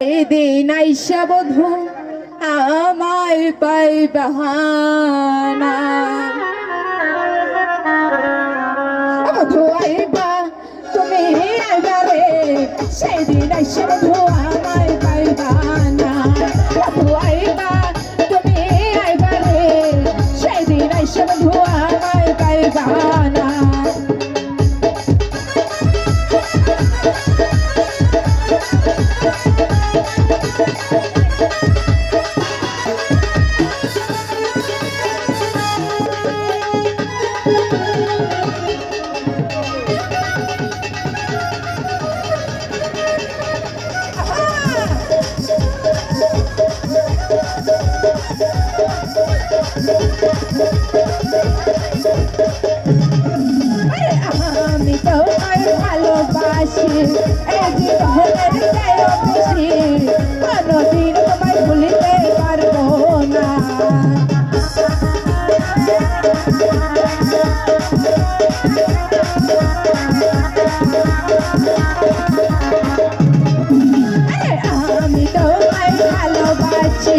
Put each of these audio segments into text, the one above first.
এদিন আইসা বধু, আমায় পাই বাহানা বধু আইবা, তুমি আইবা রে, সেদিন আইসা আমায় পাই বাহানা আমি ভুলিতে পারব না। আমি তোমায় ভালোবাসি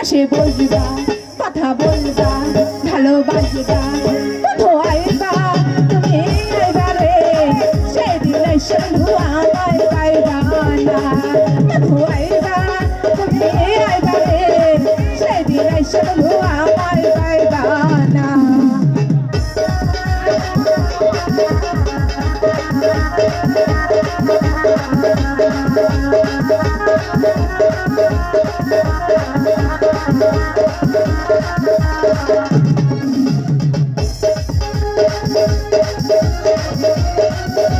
পাশে বসবা কথা বলবা, ভালোবাসবা। আইবা, তুমি আইবা রে সেদিন শুধু আমায় পাইবা না। আইবা, তুমি আইবা রে সেদিন শুধু আমায় পাইবা না। আরে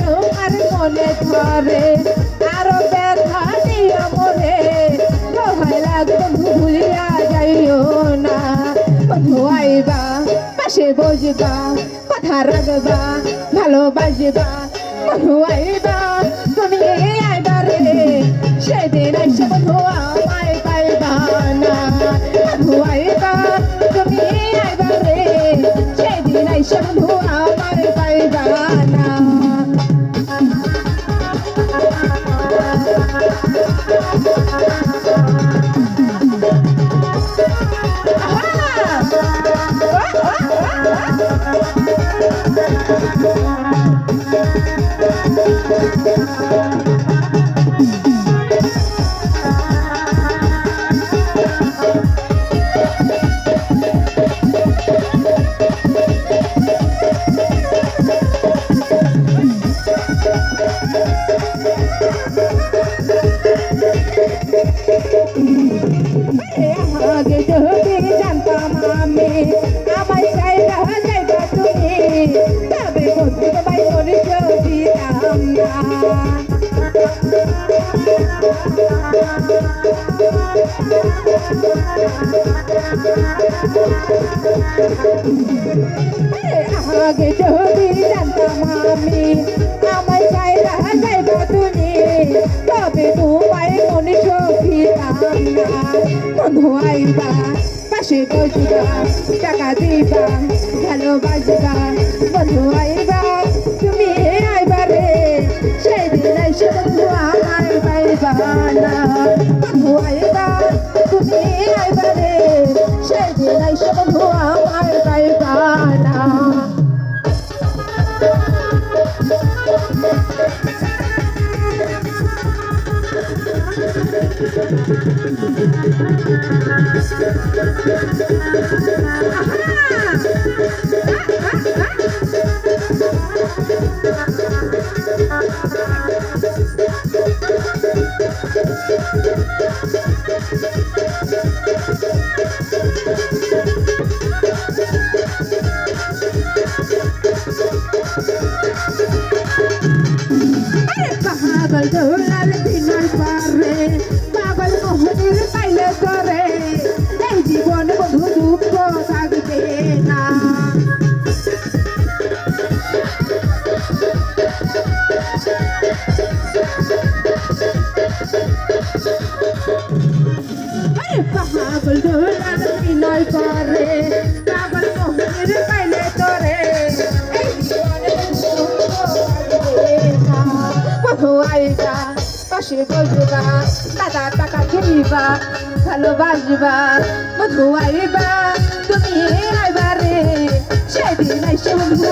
তোমার মনে ধরে, আরও ব্যথা নিয়ে মরে তোমার লাগে ভুলিয়া যাইও না। বন্ধু আইবা, পাশে বসবা, কথা রাখবা, ভালোবাসবা। বন্ধু আইবা, তুমি আইবা রে, সেদিন আইসা বন্ধু আগে আগে যদি জানতাম আমি আমায় চাইবা যাইবা তুমি তবে বন্ধু আইবা পাশে বসবা টাকা দিবা বন্ধু আইবা তুমি আইবা রে, সেই দিন এসে দিবানা ভুয়াইবা তুমি আইবারে সেদিন আইসো বন্ধু আমার পাইবানা Ah! আইবা পাশে বসবা দাদা টাকা খেলিবা ভালোবাসবা বধু আইবা তুমি আইবা রে সেদিন এসে বন্ধু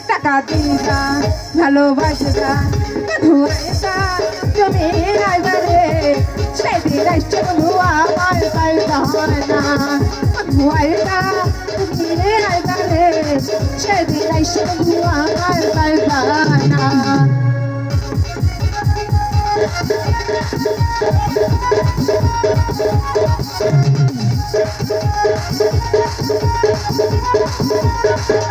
টাকা দিবা ভালোবাসবা আইবা তুমি আইবা রে সেদিন আসছে আমার পাইবা না। আইবা তুমি আইবা রে সেদিন আসছে আমার পাইবা না। যাইও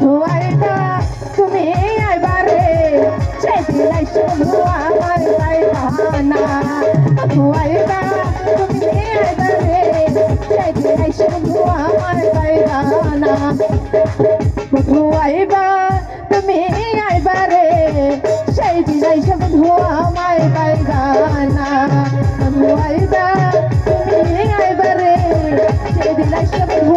আইবা তুমি আইবারে সেদিন আইসো আমার পাইবা না বধু আইবা তুমি আইবারে সেদিন আইসো আমার পাইবা না বধু আইবা তুমি আইবারে সেই দিন আইসা বধু আমায় পাইবা না বধু আইবা তুমি আইবারে সেই দিন আইসা বধু